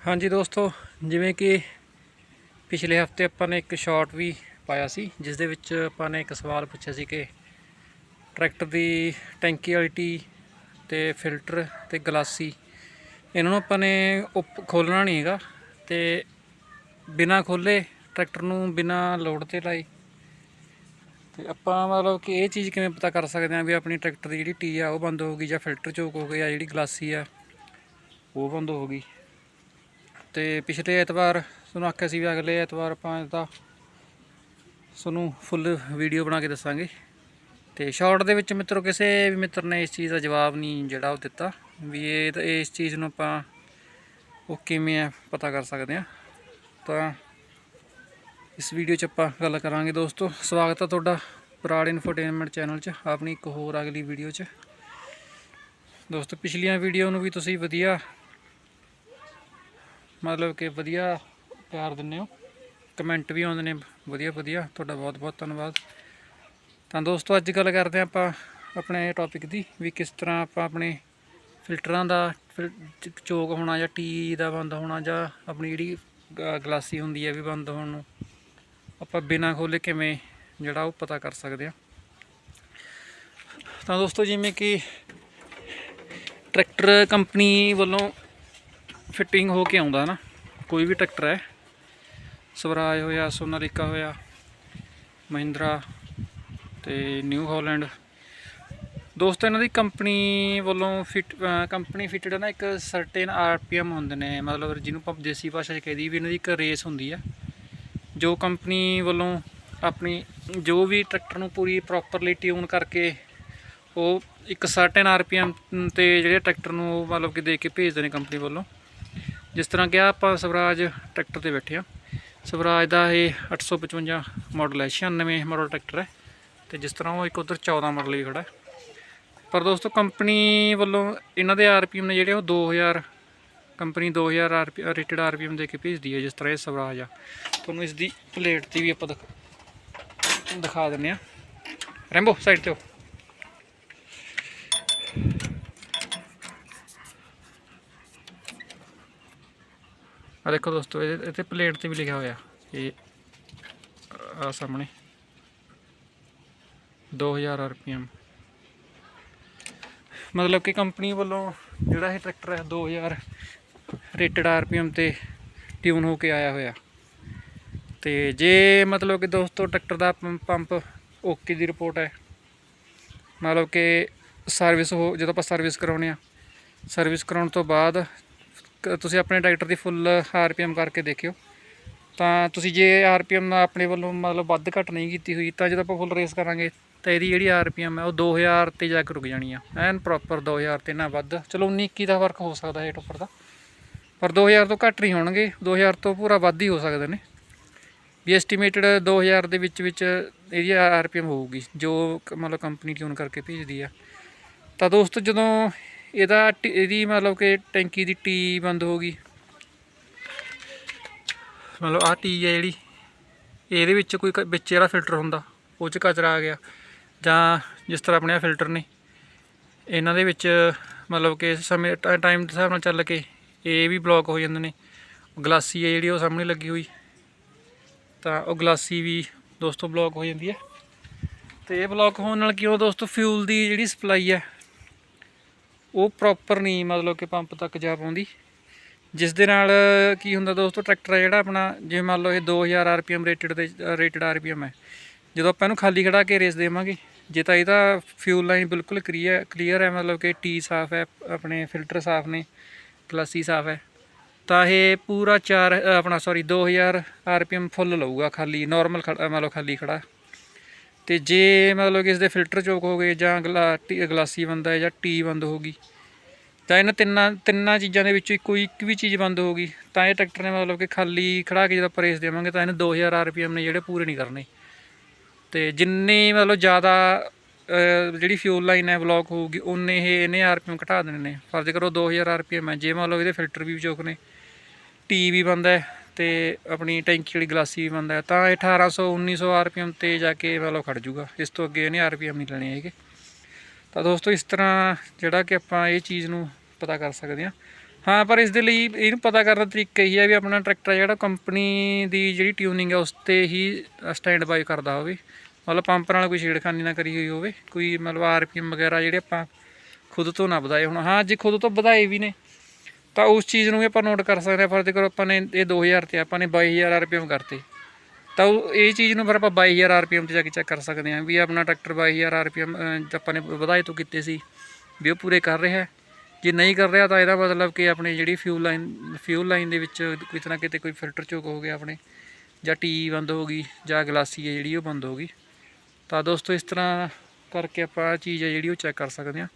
ਹਾਂਜੀ ਦੋਸਤੋ, ਜਿਵੇਂ ਕਿ ਪਿਛਲੇ ਹਫ਼ਤੇ ਆਪਾਂ ਨੇ ਇੱਕ ਸ਼ਾਰਟ ਵੀ ਪਾਇਆ ਸੀ ਜਿਸ ਦੇ ਵਿੱਚ ਆਪਾਂ ਨੇ ਇੱਕ ਸਵਾਲ ਪੁੱਛਿਆ ਸੀ ਕਿ ਟਰੈਕਟਰ ਦੀ ਟੈਂਕੀ ਵਾਲੀ ਟੀ ਤੇ ਫਿਲਟਰ ਤੇ ਗਲਾਸੀ, ਇਹਨਾਂ ਨੂੰ ਆਪਾਂ ਨੇ ਖੋਲਣਾ ਨਹੀਂ ਹੈਗਾ ਤੇ ਬਿਨਾ ਖੋਲੇ ਟਰੈਕਟਰ ਨੂੰ ਬਿਨਾ ਲੋਡ ਤੇ ਲਾਈ। ਤੇ ਆਪਾਂ ਮਤਲਬ ਕਿ ਇਹ ਚੀਜ਼ ਕਿਵੇਂ ਪਤਾ ਕਰ ਸਕਦੇ ਹਾਂ ਵੀ ਆਪਣੀ ਟਰੈਕਟਰ ਦੀ ਜਿਹੜੀ ਟੀ ਆ, ਉਹ ਬੰਦ ਹੋ ਗਈ ਜਾਂ ਫਿਲਟਰ ਚੋਕ ਹੋ ਗਿਆ ਜਿਹੜੀ ਗਲਾਸੀ ਆ, ਉਹ ਬੰਦ ਹੋ ਗਈ? ਤੇ ਪਿਛਲੇ ਐਤਵਾਰ ਤੁਹਾਨੂੰ ਆਖਿਆ ਸੀ ਵੀ ਅਗਲੇ ਐਤਵਾਰ ਆਪਾਂ ਇਹਦਾ ਤੁਹਾਨੂੰ ਫੁੱਲ ਵੀਡੀਓ ਬਣਾ ਕੇ ਦੱਸਾਂਗੇ। ਤੇ ਸ਼ਾਰਟ ਦੇ ਵਿੱਚ ਮਿੱਤਰੋ ਕਿਸੇ ਵੀ ਮਿੱਤਰ ਨੇ ਇਸ ਚੀਜ਼ ਦਾ ਜਵਾਬ ਨਹੀਂ ਜਿਹੜਾ ਉਹ ਦਿੱਤਾ ਵੀ ਇਹ ਤਾਂ ਇਸ ਚੀਜ਼ ਨੂੰ ਆਪਾਂ ਉਹ ਕਿਵੇਂ ਆ ਪਤਾ ਕਰ ਸਕਦੇ ਆ ਤਾਂ ਇਸ ਵੀਡੀਓ 'ਚ ਆਪਾਂ ਗੱਲ ਕਰਾਂਗੇ ਦੋਸਤੋ। ਸਵਾਗਤ ਹੈ ਤੁਹਾਡਾ ਬਰਾੜ ਇਨਫੋਟੇਨਮੈਂਟ ਚੈਨਲ 'ਚ, ਆਪਣੀ ਇੱਕ ਹੋਰ ਅਗਲੀ ਵੀਡੀਓ 'ਚ। ਦੋਸਤੋ, ਪਿਛਲੀਆਂ ਵੀਡੀਓ ਨੂੰ ਵੀ ਤੁਸੀਂ ਵਧੀਆ ਮਤਲਬ ਕਿ ਵਧੀਆ ਪਿਆਰ ਦਿੰਦੇ ਹੋ। ਕਮੈਂਟ ਵੀ ਆਉਂਦੇ ਨੇ, ਵਧੀਆ ਵਧੀਆ। ਤੁਹਾਡਾ ਬਹੁਤ ਬਹੁਤ ਧੰਨਵਾਦ। ਤਾਂ ਦੋਸਤੋ, ਅੱਜ ਗੱਲ ਕਰਦੇ ਹਾਂ ਆਪਾਂ ਆਪਣੇ ਟੌਪਿਕ ਦੀ ਵੀ ਕਿਸ ਤਰ੍ਹਾਂ ਆਪਾਂ ਆਪਣੇ ਫਿਲਟਰਾਂ ਦਾ ਫਿਲ- ਚ- ਚੋਕ ਹੋਣਾ ਜਾਂ ਟੀ ਦਾ ਬੰਦ ਹੋਣਾ ਜਾਂ ਆਪਣੀ ਜਿਹੜੀ ਗਲਾਸੀ ਹੁੰਦੀ ਹੈ ਵੀ ਬੰਦ ਹੋਣ ਨੂੰ, ਆਪਾਂ ਬਿਨਾਂ ਖੋਲੇ ਕਿਵੇਂ ਜਿਹੜਾ ਉਹ ਪਤਾ ਕਰ ਸਕਦੇ ਆ ਤਾਂ ਦੋਸਤੋ, ਜਿਵੇਂ ਕਿ ਟਰੈਕਟਰ ਕੰਪਨੀ ਵੱਲੋਂ ਫਿਟਿੰਗ ਹੋ ਕੇ ਆਉਂਦਾ ਨਾ, ਕੋਈ ਵੀ ਟਰੈਕਟਰ ਹੈ। ਸਵਰਾਜ ਹੋਇਆ, ਸੋਨਾਲੀਕਾ ਹੋਇਆ, ਮਹਿੰਦਰਾ ਤੇ ਨਿਊ ਹਾਲੈਂਡ। ਦੋਸਤੋ, ਇਹਨਾਂ ਦੀ ਕੰਪਨੀ ਵੱਲੋਂ ਫਿਟ ਕੰਪਨੀ ਫਿਟਡ ਨਾ, ਇੱਕ ਸਰਟੇਨ ਆਰਪੀਐਮ ਹੁੰਦੇ ਨੇ। ਮਤਲਬ ਜਿਹਨੂੰ ਆਪਾਂ ਦੇਸੀ ਭਾਸ਼ਾ 'ਚ ਕਹਦੀ ਵੀ ਇਹਨਾਂ ਦੀ ਇੱਕ ਰੇਸ ਹੁੰਦੀ ਆ। ਜੋ ਕੰਪਨੀ ਵੱਲੋਂ ਆਪਣੀ, ਜੋ ਵੀ ਟਰੈਕਟਰ ਨੂੰ ਪੂਰੀ ਪ੍ਰੋਪਰਲੀ ਟਿਊਨ ਕਰਕੇ ਉਹ ਇੱਕ ਸਰਟੇਨ ਆਰਪੀਐਮ ਤੇ ਜਿਹੜੇ ਟਰੈਕਟਰ ਨੂੰ ਉਹ ਮਤਲਬ ਕਿ ਦੇ ਕੇ ਭੇਜਦੇ ਨੇ ਕੰਪਨੀ ਵੱਲੋਂ। ਜਿਸ ਤਰ੍ਹਾਂ ਕਿ ਆਪਾਂ ਸਵਰਾਜ ਟਰੈਕਟਰ ਤੇ ਬੈਠੇ ਆ ਸਵਰਾਜ ਦਾ ਇਹ 855 ਮਾਡਲ ਹੈ 96 ਮਾਡਲ ਟਰੈਕਟਰ ਹੈ ਤੇ ਜਿਸ ਤਰ੍ਹਾਂ ਉਹ ਇੱਕ ਉਧਰ 14 ਮਾਡਲ ਵੀ ਖੜਾ ਪਰ ਦੋਸਤੋ, ਕੰਪਨੀ ਵੱਲੋਂ ਇਹਨਾਂ ਦੇ ਆਰਪੀਐਮ ਨੇ ਜਿਹੜੇ ਉਹ 2000 ਕੰਪਨੀ 2000 ਆਰਪੀ ਰੇਟਡ ਆਰਪੀਐਮ ਦੇ ਕੇ ਭੇਜਦੀ ਹੈ ਜਿਸ ਤਰ੍ਹਾਂ ਇਹ ਸਵਰਾਜ ਆ। ਤੁਹਾਨੂੰ ਇਸ ਦੀ ਪਲੇਟ ਤੇ ਵੀ ਆਪਾਂ ਦਿਖ- ਦਿਖਾ ਦਿੰਨੇ ਆ ਰੈਂਬੋ, ਸਾਈਡ ਤੇ ਹੋ ਆ ਦੇਖੋ ਦੋਸਤੋ ਇਹਦੇ ਇੱਥੇ ਪਲੇਟ ਤੇ ਵੀ ਲਿਖਿਆ ਹੋਇਆ ਇਹ ਆ ਸਾਹਮਣੇ। 2000 ਆਰਪੀਐਮ ਮਤਲਬ ਕਿ ਕੰਪਨੀ ਵੱਲੋਂ ਜਿਹੜਾ ਇਹ ਟਰੈਕਟਰ ਹੈ 2000 ਰੇਟਡ ਆਰਪੀਐਮ ਤੇ ਟਿਊਨ ਹੋ ਕੇ ਆਇਆ ਹੋਇਆ। ਤੇ ਜੇ ਮਤਲਬ ਕਿ ਦੋਸਤੋ, ਟਰੈਕਟਰ ਦਾ ਪੰਪ- ਪੰਪ ਓਕੇ ਦੀ ਰਿਪੋਰਟ ਹੈ, ਮਤਲਬ ਕਿ ਸਰਵਿਸ ਹੋ ਜਦੋਂ ਆਪਾਂ ਸਰਵਿਸ ਕਰਾਉਨੇ ਆ ਸਰਵਿਸ ਕਰਾਉਣ ਤੋਂ ਬਾਅਦ ਤੁਸੀਂ ਆਪਣੇ ਟਰੈਕਟਰ ਦੀ ਫੁੱਲ ਆਰਪੀਐਮ ਕਰਕੇ ਦੇਖਿਓ। ਤਾਂ ਤੁਸੀਂ ਜੇ ਆਰਪੀਐਮ ਆਪਣੇ ਵੱਲੋਂ ਮਤਲਬ ਵੱਧ ਘੱਟ ਨਹੀਂ ਕੀਤੀ ਹੋਈ, ਤਾਂ ਜਦੋਂ ਆਪਾਂ ਫੁੱਲ ਰੇਸ ਕਰਾਂਗੇ, ਤਾਂ ਇਹਦੀ ਜਿਹੜੀ ਆਰਪੀਐਮ ਹੈ, ਉਹ 2000 ਤੇ ਜਾ ਕੇ ਰੁਕ ਜਾਣੀ ਆ। ਐਨ ਪ੍ਰੋਪਰ 2000 ਤੇ ਨਾ ਵੱਧ। ਚਲੋ 19 21 ਦਾ ਫ਼ਰਕ ਹੋ ਸਕਦਾ ਹੈ ਉੱਪਰ ਦਾ। ਪਰ 2000 ਤੋਂ ਘੱਟ ਨਹੀਂ ਹੋਣਗੇ। 2000 ਤੋਂ ਪੂਰਾ ਵੱਧ ਹੀ ਹੋ ਸਕਦੇ ਨੇ। ਵੀ ਐਸਟੀਮੇਟਡ 2000 ਦੇ ਵਿੱਚ ਵਿੱਚ ਇਹਦੀ ਆਰਪੀਐਮ ਹੋਊਗੀ, ਜੋ ਮਤਲਬ ਕੰਪਨੀ ਟਿਊਨ ਕਰਕੇ ਭੇਜਦੀ ਆ। ਤਾਂ ਦੋਸਤੋ, ਜਦੋਂ ਇਹਦਾ ਟ ਇਹਦੀ ਮਤਲਬ ਕਿ ਟੈਂਕੀ ਦੀ ਟੀ ਬੰਦ ਹੋ ਗਈ। ਮਤਲਬ ਆਹ ਟੀ ਹੈ ਜਿਹੜੀ, ਇਹਦੇ ਵਿੱਚ ਕੋਈ ਕ- ਵਿੱਚ ਜਿਹੜਾ ਫਿਲਟਰ ਹੁੰਦਾ, ਉਹ ਚ ਕਚਰਾ ਆ ਗਿਆ। ਜਾਂ ਜਿਸ ਤਰ੍ਹਾਂ ਆਪਣੇ ਆਹ ਫਿਲਟਰ ਨੇ, ਇਹਨਾਂ ਦੇ ਵਿੱਚ ਮਤਲਬ ਕਿ ਸਮੇਂ ਟਾਈਮ ਦੇ ਹਿਸਾਬ ਨਾਲ ਚੱਲ ਕੇ ਇਹ ਵੀ ਬਲੌਕ ਹੋ ਜਾਂਦੇ ਨੇ। ਗਲਾਸੀ ਹੈ ਜਿਹੜੀ, ਉਹ ਸਾਹਮਣੇ ਲੱਗੀ ਹੋਈ। ਤਾਂ ਉਹ ਗਲਾਸੀ ਵੀ ਦੋਸਤੋ ਬਲੌਕ ਹੋ ਜਾਂਦੀ ਹੈ। ਤੇ ਇਹ ਬਲੌਕ ਹੋਣ ਨਾਲ ਕੀ ਹੋ ਦੋਸਤੋ, ਫਿਊਲ ਦੀ ਜਿਹੜੀ ਸਪਲਾਈ ਹੈ ਉਹ ਪ੍ਰੋਪਰ ਨਹੀਂ, ਮਤਲਬ ਕਿ ਪੰਪ ਤੱਕ ਜਾ ਪਾਉਂਦੀ। ਜਿਸ ਦੇ ਨਾਲ ਕੀ ਹੁੰਦਾ ਦੋਸਤੋ ਟਰੈਕਟਰ ਹੈ ਜਿਹੜਾ ਆਪਣਾ, ਜਿਵੇਂ ਮੰਨ ਲਓ ਇਹ 2000 ਆਰਪੀਐਮ ਰੇਟਡ ਦੇ ਰੇਟਡ ਆਰਪੀਐਮ ਹੈ ਜਦੋਂ ਆਪਾਂ ਇਹਨੂੰ ਖਾਲੀ ਖੜਾ ਕੇ ਰੇਸ ਦੇਵਾਂਗੇ, ਜੇ ਤਾਂ ਇਹਦਾ ਫਿਊਲ ਲਾਈਨ ਬਿਲਕੁਲ ਕਲੀਅਰ ਕਲੀਅਰ ਹੈ ਮਤਲਬ ਕਿ ਟੀ ਸਾਫ਼ ਹੈ, ਆਪਣੇ ਫਿਲਟਰ ਸਾਫ਼ ਨੇ ਗਲਾਸੀ ਸਾਫ਼ ਹੈ, ਤਾਂ ਇਹ ਪੂਰਾ 4 ਆਪਣਾ ਸੌਰੀ 2000 ਆਰਪੀਐਮ ਫੁੱਲ ਲਊਗਾ, ਖਾਲੀ ਨਾਰਮਲ ਮਤਲਬ ਖਾਲੀ ਖੜਾ। ਤੇ ਜੇ ਮਤਲਬ ਕਿ ਇਸ ਦੇ ਫਿਲਟਰ ਚੋਕ ਹੋ ਗਏ ਜਾਂ ਗਲਾ ਟੀ- ਗਲਾਸੀ ਬੰਦ ਹੈ ਜਾਂ ਟੀ ਬੰਦ ਹੋ ਗਈ, ਤਾਂ ਇਹਨਾਂ ਤਿੰਨਾਂ ਤਿੰਨਾਂ ਚੀਜ਼ਾਂ ਦੇ ਵਿੱਚੋਂ ਕੋਈ ਇੱਕ ਵੀ ਚੀਜ਼ ਬੰਦ ਹੋ ਗਈ, ਤਾਂ ਇਹ ਟਰੈਕਟਰ ਨੇ ਮਤਲਬ ਕਿ ਖਾਲੀ ਖੜਾ ਕੇ ਜਦੋਂ ਆਪਾਂ ਦੇਵਾਂਗੇ ਤਾਂ ਇਹਨੇ 2000 ਆਰਪੀਐਮ ਨੇ ਜਿਹੜੇ ਪੂਰੇ ਨਹੀਂ ਕਰਨੇ। ਤੇ ਜਿੰਨੀ ਮਤਲਬ ਜ਼ਿਆਦਾ ਜਿਹੜੀ ਫਿਊਲ ਲਾਈਨ ਹੈ ਬਲੌਕ ਹੋਊਗੀ ਉਨੇ ਇਹ, ਇਹਨੇ ਆਰਪੀਐਮ ਘਟਾ ਦੇਣੇ ਨੇ। ਫਰਜ਼ ਕਰੋ 2000 ਆਰਪੀਐਮ ਹੈ। ਜੇ ਮੰਨ ਲਓ ਇਹਦੇ ਫਿਲਟਰ ਵੀ ਚੋਕ ਨੇ, ਟੀ ਵੀ ਬੰਦ ਹੈ ਤੇ ਆਪਣੀ ਟੈਂਕੀ ਵਾਲੀ ਗਲਾਸੀ ਵੀ ਬੰਦ ਹੈ, ਤਾਂ ਇਹ 1800 1900 ਆਰਪੀਐਮ ਤੇ ਜਾ ਕੇ ਮਤਲਬ ਖੜ ਜੂਗਾ। ਇਸ ਤੋਂ ਅੱਗੇ ਇਹਨੇ ਆਰਪੀਐਮ ਨਹੀਂ ਲੈਣੇ ਹੈਗੇ। ਤਾਂ ਦੋਸਤੋ, ਇਸ ਤਰ੍ਹਾਂ ਜਿਹੜਾ ਕਿ ਆਪਾਂ ਇਹ ਚੀਜ਼ ਨੂੰ ਪਤਾ ਕਰ ਸਕਦੇ ਹਾਂ। ਹਾਂ, ਪਰ ਇਸ ਦੇ ਲਈ ਇਹਨੂੰ ਪਤਾ ਕਰਨ ਦਾ ਤਰੀਕਾ ਇਹ ਹੈ ਵੀ ਆਪਣਾ ਟਰੈਕਟਰ ਜਿਹੜਾ ਕੰਪਨੀ ਦੀ ਜਿਹੜੀ ਟਿਊਨਿੰਗ ਹੈ ਉਸ ਤੇ ਹੀ ਸਟੈਂਡ ਬਾਈ ਕਰਦਾ ਹੋਵੇ। ਮਤਲਬ ਪੰਪ ਨਾਲ ਕੋਈ ਛੇੜਖਾਨੀ ਨਾ ਕਰੀ ਹੋਈ ਹੋਵੇ। ਕੋਈ ਮਤਲਬ ਆਰਪੀਐਮ ਵਗੈਰਾ ਜਿਹੜੇ ਆਪਾਂ ਖੁਦ ਤੋਂ ਨਾ ਵਧਾਏ ਹੁਣ। ਹਾਂ, ਜੇ ਖੁਦ ਤੋਂ ਵਧਾਏ ਵੀ ਨੇ ਤਾਂ ਉਸ ਚੀਜ਼ ਨੂੰ ਵੀ ਆਪਾਂ ਨੋਟ ਕਰ ਸਕਦੇ ਹਾਂ, ਫਰਜ਼ ਕਰੋ ਆਪਾਂ ਨੇ ਇਹ 2000 ਤੇ ਆਪਾਂ ਨੇ 22000 ਆਰਪੀਐਮ ਕਰਤੇ। ਤਾਂ ਉਹ ਇਹ ਚੀਜ਼ ਨੂੰ ਫਿਰ ਆਪਾਂ 22000 ਆਰਪੀਐਮ ਤੇ ਜਾ ਕੇ ਚੈੱਕ ਕਰ ਸਕਦੇ ਹਾਂ ਵੀ ਆਪਣਾ ਟਰੈਕਟਰ 22000 ਆਰਪੀਐਮ ਆਪਾਂ ਨੇ ਵਧਾਏ ਤੋਂ ਕੀਤੇ ਸੀ, ਵੀ ਉਹ ਪੂਰੇ ਕਰ ਰਿਹਾ ਜੇ ਨਹੀਂ ਕਰ ਰਿਹਾ ਤਾਂ ਇਹਦਾ ਮਤਲਬ ਕਿ ਆਪਣੇ ਜਿਹੜੀ ਫਿਊਲ ਲਾਈਨ ਫਿਊਲ ਲਾਈਨ ਦੇ ਵਿੱਚ ਕਿਤੇ ਨਾ ਕਿਤੇ ਕੋਈ ਫਿਲਟਰ ਚੋਕ ਹੋ ਗਿਆ ਆਪਣੇ, ਜਾਂ ਟੀ ਬੰਦ ਹੋ ਗਈ, ਜਾਂ ਗਲਾਸੀ ਹੈ ਜਿਹੜੀ ਉਹ ਬੰਦ ਹੋ ਗਈ। ਤਾਂ ਦੋਸਤੋ, ਇਸ ਤਰ੍ਹਾਂ ਕਰਕੇ ਆਪਾਂ ਚੀਜ਼ ਹੈ ਜਿਹੜੀ ਉਹ ਚੈੱਕ ਕਰ ਸਕਦੇ ਹਾਂ।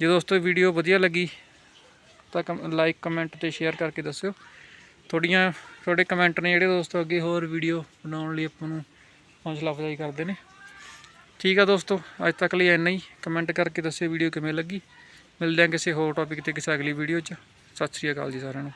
ਜੇ ਦੋਸਤੋ ਵੀਡੀਓ ਵਧੀਆ ਲੱਗੀ ਤਾਂ ਲਾਈਕ ਕਮੈਂਟ ਤੇ ਸ਼ੇਅਰ ਕਰਕੇ ਦੱਸਿਓ। ਤੁਹਾਡੀਆਂ, ਤੁਹਾਡੇ ਕਮੈਂਟ ਨੇ ਜਿਹੜੇ ਦੋਸਤੋ ਅੱਗੇ ਹੋਰ ਵੀਡੀਓ ਬਣਾਉਣ ਲਈ ਆਪਾਂ ਨੂੰ ਹੌਸਲਾ ਅਫਜ਼ਾਈ ਕਰਦੇ ਨੇ। ਠੀਕ ਆ ਦੋਸਤੋ, ਅੱਜ ਤੱਕ ਲਈ ਇੰਨਾ ਹੀ। ਕਮੈਂਟ ਕਰਕੇ ਦੱਸਿਓ ਵੀਡੀਓ ਕਿਵੇਂ ਲੱਗੀ। ਮਿਲਦੇ ਹਾਂ ਕਿਸੇ ਹੋਰ ਟੌਪਿਕ ਤੇ, ਕਿਸੇ ਅਗਲੀ ਵੀਡੀਓ 'ਚ। ਸਤਿ ਸ਼੍ਰੀ ਅਕਾਲ ਜੀ ਸਾਰਿਆਂ ਨੂੰ।